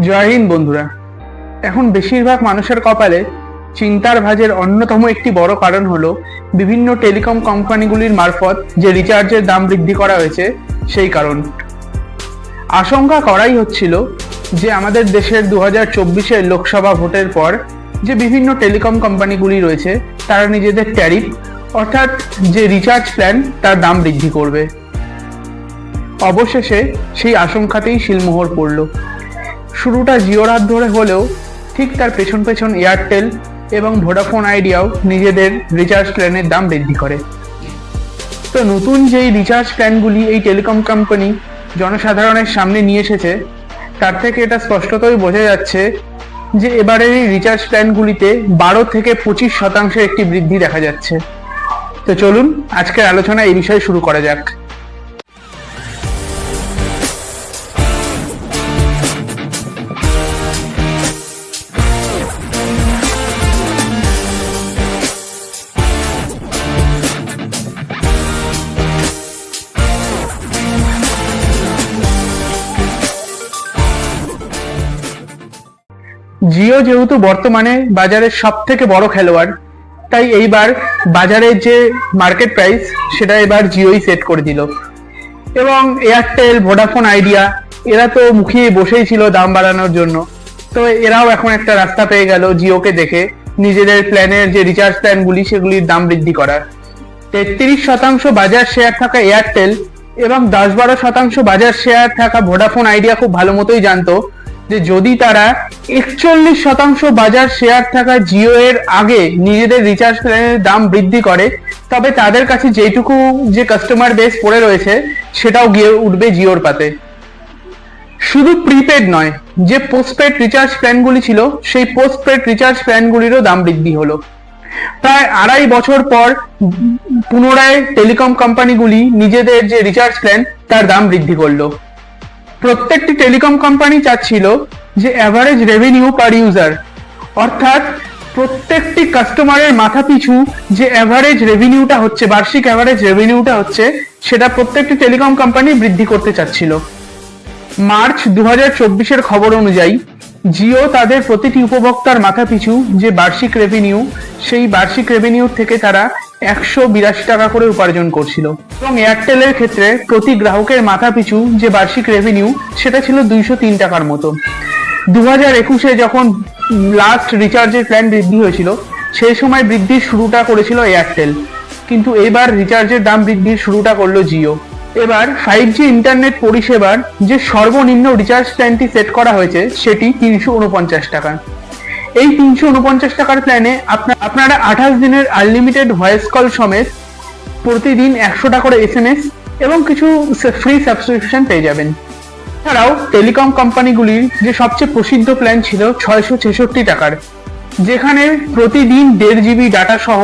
জয় হিন্দ, বন্ধুরা। এখন বেশিরভাগ মানুষের কপালে চিন্তার ভাজের অন্যতম একটি বড় কারণ হলো বিভিন্ন টেলিকম কোম্পানিগুলির মারফত যে রিচার্জের দাম বৃদ্ধি করা হয়েছে, সেই কারণ। আশঙ্কা করাই হচ্ছিল যে আমাদের দেশের দু হাজার চব্বিশের লোকসভা ভোটের পর যে বিভিন্ন টেলিকম কোম্পানিগুলি রয়েছে, তারা নিজেদের ট্যারিফ অর্থাৎ যে রিচার্জ প্ল্যান, তার দাম বৃদ্ধি করবে। অবশেষে সেই আশঙ্কাতেই শিলমোহর পড়ল। শুরুটা জিওর হাত ধরে হলেও ঠিক তার পেছন পেছন এয়ারটেল এবং ভোডাফোন আইডিয়াও নিজেদের রিচার্জ প্ল্যানের দাম বৃদ্ধি করে। তো নতুন যেই রিচার্জ প্ল্যানগুলি এই টেলিকম কোম্পানি জনসাধারণের সামনে নিয়ে এসেছে, তার থেকে এটা স্পষ্টতই বোঝা যাচ্ছে যে এবারের এই রিচার্জ প্ল্যানগুলিতে বারো থেকে পঁচিশ শতাংশের একটি বৃদ্ধি দেখা যাচ্ছে। তো চলুন আজকের আলোচনা এই বিষয়ে শুরু করা যাক। জিও যেহেতু বর্তমানে বাজারের সব থেকে বড় খেলোয়াড়, তাই এইবার বাজারের যে মার্কেট প্রাইস সেটা এবার জিওই সেট করে দিল। এবং এয়ারটেল ভোডাফোন আইডিয়া এরা তো মুখিয়ে বসেই ছিল দাম বাড়ানোর জন্য। তো এরাও এখন একটা রাস্তা পেয়ে গেল জিওকে দেখে, নিজেদের প্ল্যানের যে রিচার্জ প্ল্যানগুলি সেগুলির দাম বৃদ্ধি করার। তেত্রিশ শতাংশ বাজার শেয়ার থাকা এয়ারটেল এবং দশ বারো শতাংশ বাজার শেয়ার থাকা ভোডাফোন আইডিয়া খুব ভালো মতোই জানতো। যে যদি তারা একচল্লিশ শতাংশ বাজার শেয়ার থাকা জিও এর আগে নিজেদের রিচার্জ প্ল্যানের দাম বৃদ্ধি করে, তবে তাদের কাছে যেটুকু যে কাস্টমার বেস পড়ে রয়েছে, সেটাও গিয়ে উঠবে জিওর পাতে। শুধু প্রিপেড নয়, যে পোস্টপেড রিচার্জ প্ল্যানগুলি ছিল, সেই পোস্টপেড রিচার্জ প্ল্যানগুলিরও দাম বৃদ্ধি হলো। প্রায় আড়াই বছর পর পুনরায় টেলিকম কোম্পানিগুলি নিজেদের যে রিচার্জ প্ল্যান তার দাম বৃদ্ধি করল। প্রত্যেকটি টেলিকম কোম্পানি চাচ্ছিল যে অ্যাভারেজ রেভিনিউ পার ইউজার অর্থাৎ প্রত্যেকটি কাস্টমারের মাথা পিছু যে অ্যাভারেজ রেভিনিউটা হচ্ছে, বার্ষিক অ্যাভারেজ রেভিনিউটা হচ্ছে, সেটা প্রত্যেকটি টেলিকম কোম্পানি বৃদ্ধি করতে চাচ্ছিল। মার্চ দু হাজার চব্বিশের খবর অনুযায়ী, জিও তাদের প্রতিটি উপভোক্তার মাথা পিছু যে বার্ষিক রেভিনিউ সেই বার্ষিক রেভিনিউ থেকে তারা একশো বিরাশি টাকা করে উপার্জন করছিল। এবং এয়ারটেলের ক্ষেত্রে প্রতি গ্রাহকের মাথা পিছু যে বার্ষিক রেভিনিউ সেটা ছিল দুইশো তিন টাকার মতো। দু হাজার একুশে যখন লাস্ট রিচার্জের প্ল্যান বৃদ্ধি হয়েছিল, সেই সময় বৃদ্ধির শুরুটা করেছিল এয়ারটেল। কিন্তু এবার রিচার্জের দাম বৃদ্ধির শুরুটা করল জিও। এবার ফাইভ জি ইন্টারনেট পরিষেবার যে সর্বনিম্ন রিচার্জ প্ল্যানটি সেট করা হয়েছে, সেটি তিনশো উনপঞ্চাশ টাকা। এই তিনশো উনপঞ্চাশ টাকার প্ল্যানে আপনার আঠাশ দিনের আনলিমিটেড ভয়েস কল সমেত প্রতিদিন একশো টাকা করে এস এবং কিছু ফ্রি সাবস্ক্রিপশন পেয়ে যাবেন। এছাড়াও টেলিকম কোম্পানিগুলির যে সবচেয়ে প্রসিদ্ধ প্ল্যান ছিল ছয়শো ছেষট্টি টাকার, যেখানে প্রতিদিন দেড় জিবি ডাটা সহ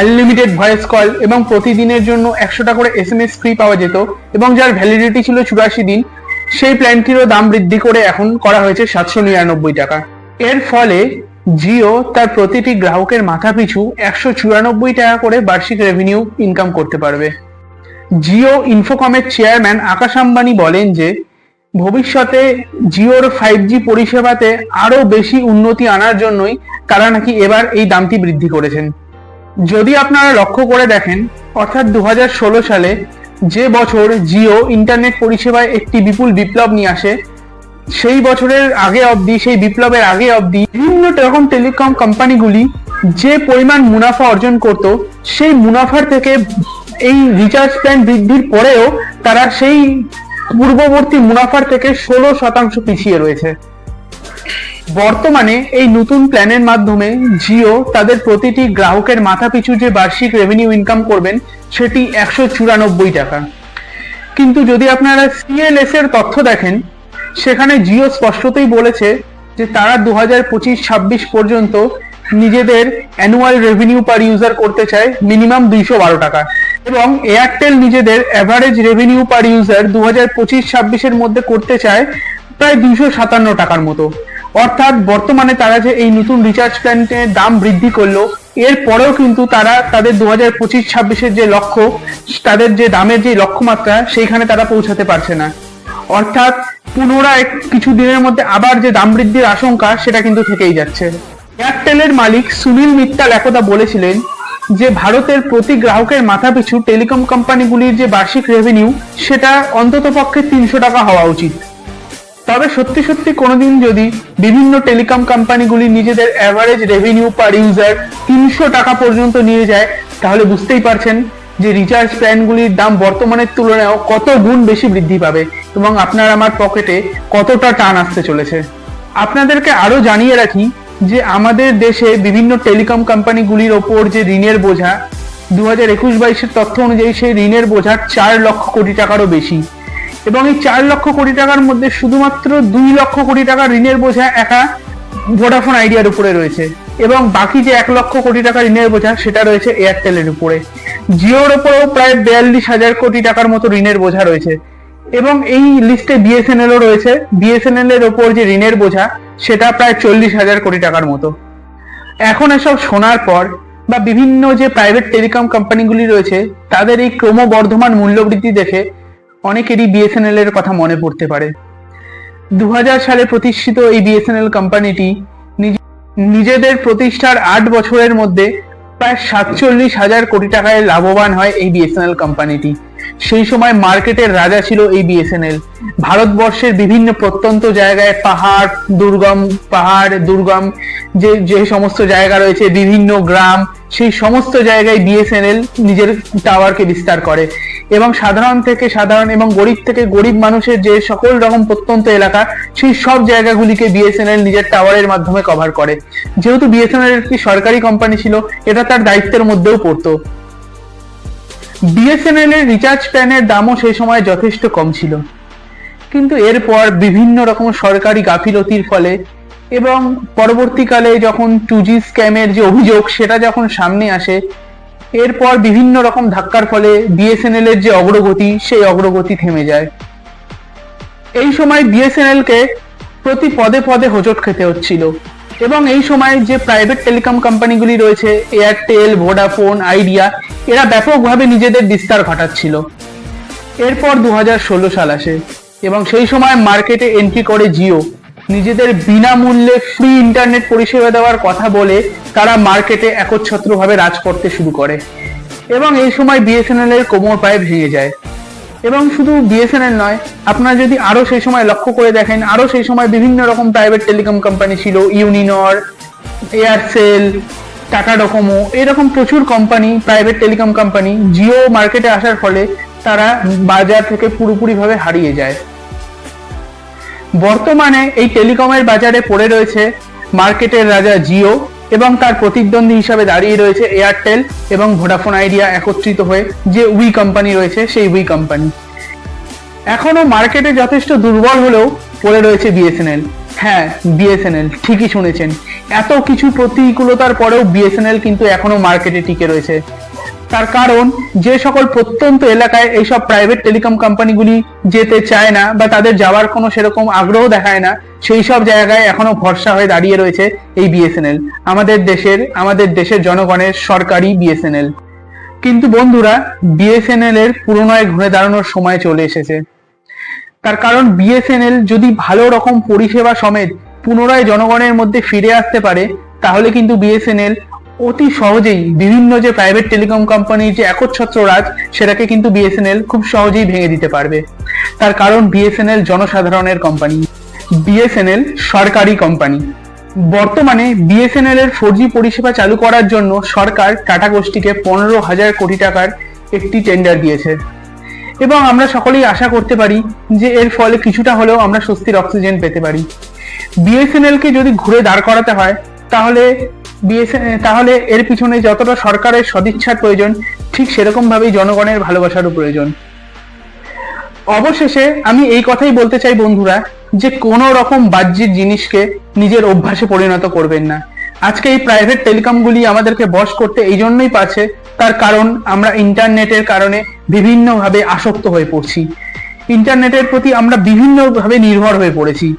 আনলিমিটেড ভয়েস কল এবং প্রতিদিনের জন্য একশো টাকা করে এস এম এস ফ্রি পাওয়া যেত এবং যার ভ্যালিডিটি ছিল চুরাশি দিন, সেই প্ল্যানটিরও দাম বৃদ্ধি করে এখন করা হয়েছে সাতশো নিরানব্বই টাকা। এর ফলে জিও তার প্রতিটি গ্রাহকের মাথা পিছু একশো চুরানব্বই টাকা করে বার্ষিক রেভিনিউ ইনকাম করতে পারবে। জিও ইনফোকমের চেয়ারম্যান আকাশ আম্বানি বলেন যে, ভবিষ্যতে জিওর ফাইভ জি পরিষেবাতে আরও বেশি উন্নতি আনার জন্যই তারা নাকি এবার এই দামটি বৃদ্ধি করেছেন। যদি আপনারা লক্ষ্য করে দেখেন, অর্থাৎ দু হাজার ষোলো সালে যে বছর জিও ইন্টারনেট পরিষেবায় একটি বিপুল বিপ্লব নিয়ে আসে সেই বছরের আগে অবধি, সেই বিপ্লবের আগে অবধি বিভিন্ন রকম টেলিকম কোম্পানিগুলি যে পরিমাণ মুনাফা অর্জন করত, সেই মুনাফার থেকে এই রিচার্জ প্ল্যান বৃদ্ধির পরেও তারা সেই পূর্ববর্তী মুনাফার থেকে ষোলো শতাংশ পিছিয়ে রয়েছে। বর্তমানে এই নতুন প্ল্যানের মাধ্যমে জিও তাদের প্রতিটি গ্রাহকের মাথা পিছু যে বার্ষিক রেভিনিউ ইনকাম করবেন, সেটি একশো চুরানব্বই টাকা। কিন্তু যদি আপনারা সিএলএস এর তথ্য দেখেন সেখানে জিও স্পষ্টতই বলেছে যে তারা দু হাজার পঁচিশ ছাব্বিশ পর্যন্ত নিজেদের অ্যানুয়াল রেভিনিউ পার ইউজার করতে চায় মিনিমাম দুইশো বারো টাকা। এবং এয়ারটেল নিজেদের অ্যাভারেজ রেভিনিউ পার ইউজার দু হাজার পঁচিশ ছাব্বিশের মধ্যে করতে চায় প্রায় দুইশো সাতান্ন টাকার মতো। অর্থাৎ বর্তমানে তারা যে এই নতুন রিচার্জ প্ল্যানের দাম বৃদ্ধি করল, এর পরেও কিন্তু তারা তাদের দু হাজার পঁচিশ ছাব্বিশের যে লক্ষ্য, তাদের যে দামের যে লক্ষ্যমাত্রা, সেইখানে তারা পৌঁছাতে পারছে না। অর্থাৎ পুনরায় কিছু দিনের মধ্যে আবার যে দাম বৃদ্ধির আশঙ্কা, সেটা কিন্তু থেকেই যাচ্ছে। এয়ারটেলের মালিক সুনীল মিত্তাল একদা বলেছিলেন যে, ভারতের প্রতি গ্রাহকের মাথাপিছু টেলিকম কোম্পানিগুলির যে বার্ষিক রেভিনিউ সেটা অন্ততপক্ষে তিনশো টাকা হওয়া উচিত। তবে সত্যি সত্যি কোনোদিন যদি বিভিন্ন টেলিকম কোম্পানিগুলি নিজেদের অ্যাভারেজ রেভিনিউ পার ইউজার তিনশো টাকা পর্যন্ত নিয়ে যায়, তাহলে বুঝতেই পারছেন যে রিচার্জ প্ল্যানগুলির দাম বর্তমানের তুলনায় কত গুণ বেশি বৃদ্ধি পাবে এবং আপনার আমার পকেটে কতটা টান আসতে চলেছে? আপনাদেরকে আরও জানিয়ে রাখি যে আমাদের দেশে বিভিন্ন টেলিকম কোম্পানিগুলির ওপর যে ঋণের বোঝা দু হাজার একুশ বাইশের তথ্য অনুযায়ী সেই ঋণের বোঝা চার লক্ষ কোটি টাকারও বেশি। এবং এই চার লক্ষ কোটি টাকার মধ্যে শুধুমাত্র দুই লক্ষ কোটি টাকা ঋণের বোঝা একা ভোডাফোন আইডিয়ার উপরে রয়েছে। এবং বাকি যে এক লক্ষ কোটি টাকা ঋণের বোঝা, সেটা রয়েছে এয়ারটেলের উপরে। জিওর ওপরেও প্রায় বিয়াল্লিশ হাজার কোটি টাকার মতো ঋণের বোঝা রয়েছে। এবং এই লিস্টে বিএসএনএলও রয়েছে। বিএসএনএল এর ওপর যে ঋণের বোঝা, সেটা প্রায় চল্লিশ হাজার কোটি টাকার মতো। এখন এসব শোনার পর বা বিভিন্ন যে প্রাইভেট টেলিকম কোম্পানিগুলি রয়েছে, তাদের এই ক্রমবর্ধমান মূল্যবৃদ্ধি দেখে অনেকেরই বিএসএনএল এর কথা মনে পড়তে পারে। দু হাজার সালে প্রতিষ্ঠিত এই বিএসএনএল কোম্পানিটি নিজেদের প্রতিষ্ঠার আট বছরের মধ্যে প্রায় সাতচল্লিশ হাজার কোটি টাকায় লাভবান হয় এই বিএসএনএল কোম্পানিটি সেই সময় মার্কেটের রাজা ছিল এই বিএসএনএল ভারতবর্ষের বিভিন্ন প্রত্যন্ত জায়গায় পাহাড়, দুর্গম পাহাড়, দুর্গম, যে যে সমস্ত জায়গা রয়েছে, বিভিন্ন গ্রাম, সেই সমস্ত জায়গায় বিএসএনএল নিজের টাওয়ারকে বিস্তার করে। এবং সাধারণ থেকে সাধারণ এবং গরিব থেকে গরিব মানুষের যে সকল রকম প্রত্যন্ত এলাকা, সেই সব জায়গাগুলিকে বিএসএনএল নিজের টাওয়ারের মাধ্যমে কভার করে। যেহেতু বিএসএনএল একটি সরকারি কোম্পানি ছিল, এটা তার দায়িত্বের মধ্যেও পড়তো। বিএসএনএল এর রিচার্জ প্ল্যানের দামও সেই সময় যথেষ্ট কম ছিল। কিন্তু এরপর বিভিন্ন রকম সরকারি গাফিলতির ফলে এবং পরবর্তীকালে যখন টু জি স্ক্যামের যে অভিযোগ সেটা যখন সামনে আসে, এরপর বিভিন্ন রকম ধাক্কার ফলে বিএসএনএল এর যে অগ্রগতি সেই অগ্রগতি থেমে যায়। এই সময় বিএসএনএল কে প্রতি পদে পদে হোঁচট খেতে হচ্ছিল। এবং এই সময় যে প্রাইভেট টেলিকম কোম্পানিগুলি রয়েছে এয়ারটেল ভোডাফোন আইডিয়া এরা ব্যাপকভাবে নিজেদের বিস্তার ঘটাচ্ছিল। এরপর দু হাজার ষোলো সাল আসে এবং সেই সময় মার্কেটে এন্ট্রি করে জিও নিজেদের বিনামূল্যে ফ্রি ইন্টারনেট পরিষেবা দেওয়ার কথা বলে তারা মার্কেটে একচ্ছত্রভাবে রাজ করতে শুরু করে। এবং এই সময় বিএসএনএল এর কোমর পায়ে ভেঙে যায়। এবং শুধু বিএসএনএল নয়, আপনারা যদি আরও সেই সময় লক্ষ্য করে দেখেন, আরও সেই সময় বিভিন্ন রকম প্রাইভেট টেলিকম কোম্পানি ছিল ইউনিনর এয়ারসেল টাটা ডোকোমো এরকম প্রচুর company private telecom company Jio মার্কেটে আসার ফলে তারা বাজার থেকে পুরোপুরিভাবে হারিয়ে যায়। বর্তমানে এই টেলিকমের বাজারে পড়ে রয়েছে মার্কেটের রাজা জিও এবং তার প্রতিদ্বন্দ্বী হিসাবে দাঁড়িয়ে রয়েছে এয়ারটেল এবং ভোডাফোন আইডিয়া একত্রিত হয়ে যে উই কোম্পানি রয়েছে সেই উই কোম্পানি এখনও মার্কেটে যথেষ্ট দুর্বল হলেও পড়ে রয়েছে বিএসএনএল হ্যাঁ বিএসএনএল ঠিকই শুনেছেন। এত কিছু প্রতিকূলতার পরেও বিএসএনএল কিন্তু এখনও মার্কেটে টিকে রয়েছে। তার কারণ, যে সকল প্রত্যন্ত এলাকায় এইসব প্রাইভেট টেলিকম কোম্পানিগুলি যেতে চায় না বা তাদের যাওয়ার কোনো সেরকম আগ্রহ দেখায় না সেই সব জায়গায় এখনও ভরসা হয়ে দাঁড়িয়ে রয়েছে এই বিএসএনএল আমাদের দেশের আমাদের দেশের জনগণের সরকারি বিএসএনএল কিন্তু বন্ধুরা বিএসএনএল এর পুরোনায় ঘুরে দাঁড়ানোর সময় চলে এসেছে। তার কারণ বিএসএনএল যদি ভালো রকম পরিষেবা সমেত পুনরায় জনগণের মধ্যে ফিরে আসতে পারে, তাহলে কিন্তু বিএসএনএল অতি সহজেই বিভিন্ন যে প্রাইভেট টেলিকম কোম্পানির যে একচ্ছত্র রাজ, সেটাকে কিন্তু বিএসএনএল খুব সহজেই ভেঙে দিতে পারবে। তার কারণ বিএসএনএল জনসাধারণের কোম্পানি বিএসএনএল সরকারি কোম্পানি বর্তমানে বিএসএনএল এর ফোর জি পরিষেবা চালু করার জন্য সরকার টাটা গোষ্ঠীকে পনেরো হাজার কোটি টাকার একটি টেন্ডার দিয়েছে। এবং আমরা সকলেই আশা করতে পারি যে এর ফলে কিছুটা হলেও আমরা স্বস্তির অক্সিজেন পেতে পারি। বিএসএনএল কে যদি ঘুরে দাঁড় করাতে হয়, তাহলে বিএসএনএল তাহলে এর পিছনে যতটা সরকারের সদিচ্ছার প্রয়োজন, ঠিক সেরকম ভাবেই জনগণের ভালোবাসারও প্রয়োজন। অবশেষে আমি এই কথাই বলতে চাই বন্ধুরা যে কোনো রকম বাহ্যিক জিনিসকে নিজের অভ্যাসে পরিণত করবেন না। আজকে এই প্রাইভেট টেলিকমগুলি আমাদেরকে বশ করতে এই জন্যই পারছে, তার কারণ আমরা ইন্টারনেটের কারণে বিভিন্নভাবে আসক্ত হয়ে পড়ছি। ইন্টারনেটের প্রতি আমরা বিভিন্নভাবে নির্ভর হয়ে পড়েছি।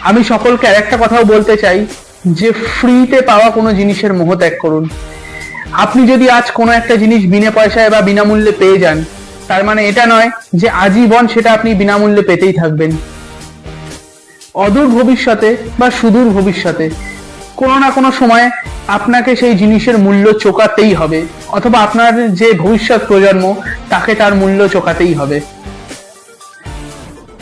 আমি সকলকে আরেকটা কথাও বলতে চাই যে ফ্রিতে পাওয়া কোনো জিনিসের মোহ ত্যাগ করুন। আপনি যদি আজ কোনো একটা জিনিস বিনা পয়সায় বা বিনামূল্যে পেয়ে যান তার মানে এটা নয় যে আজীবন সেটা আপনি বিনামূল্যে পেতেই থাকবেন। অদূর ভবিষ্যতে বা সুদূর ভবিষ্যতে, কোনো না কোনো সময় আপনাকে সেই জিনিসের মূল্য চোকাতেই হবে, অথবা আপনার যে ভবিষ্যৎ প্রজন্ম, তাকে তার মূল্য চোকাতেই হবে।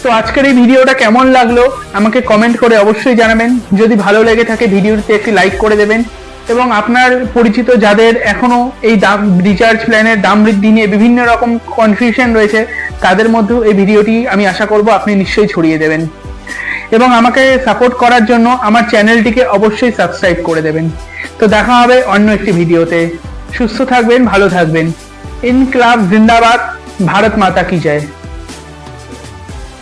তো আজকের এই ভিডিওটা কেমন লাগল, আমাকে কমেন্ট করে অবশ্যই জানাবেন। যদি ভালো লেগে থাকে ভিডিওতে একটি লাইক করে দেবেন। এবং আপনার পরিচিত যাদের এখনও এই দাম রিচার্জ প্ল্যানের দাম বৃদ্ধি নিয়ে বিভিন্ন রকম কনফিউশন রয়েছে, তাদের মধ্যেও এই ভিডিওটি আমি আশা করব আপনি নিশ্চয়ই ছড়িয়ে দেবেন। এবং আমাকে সাপোর্ট করার জন্য আমার চ্যানেলটিকে অবশ্যই সাবস্ক্রাইব করে দেবেন। তো দেখা হবে অন্য একটি ভিডিওতে। সুস্থ থাকবেন, ভালো থাকবেন। ইন ক্লাব জিন্দাবাদ ভারত মাতা কি জয়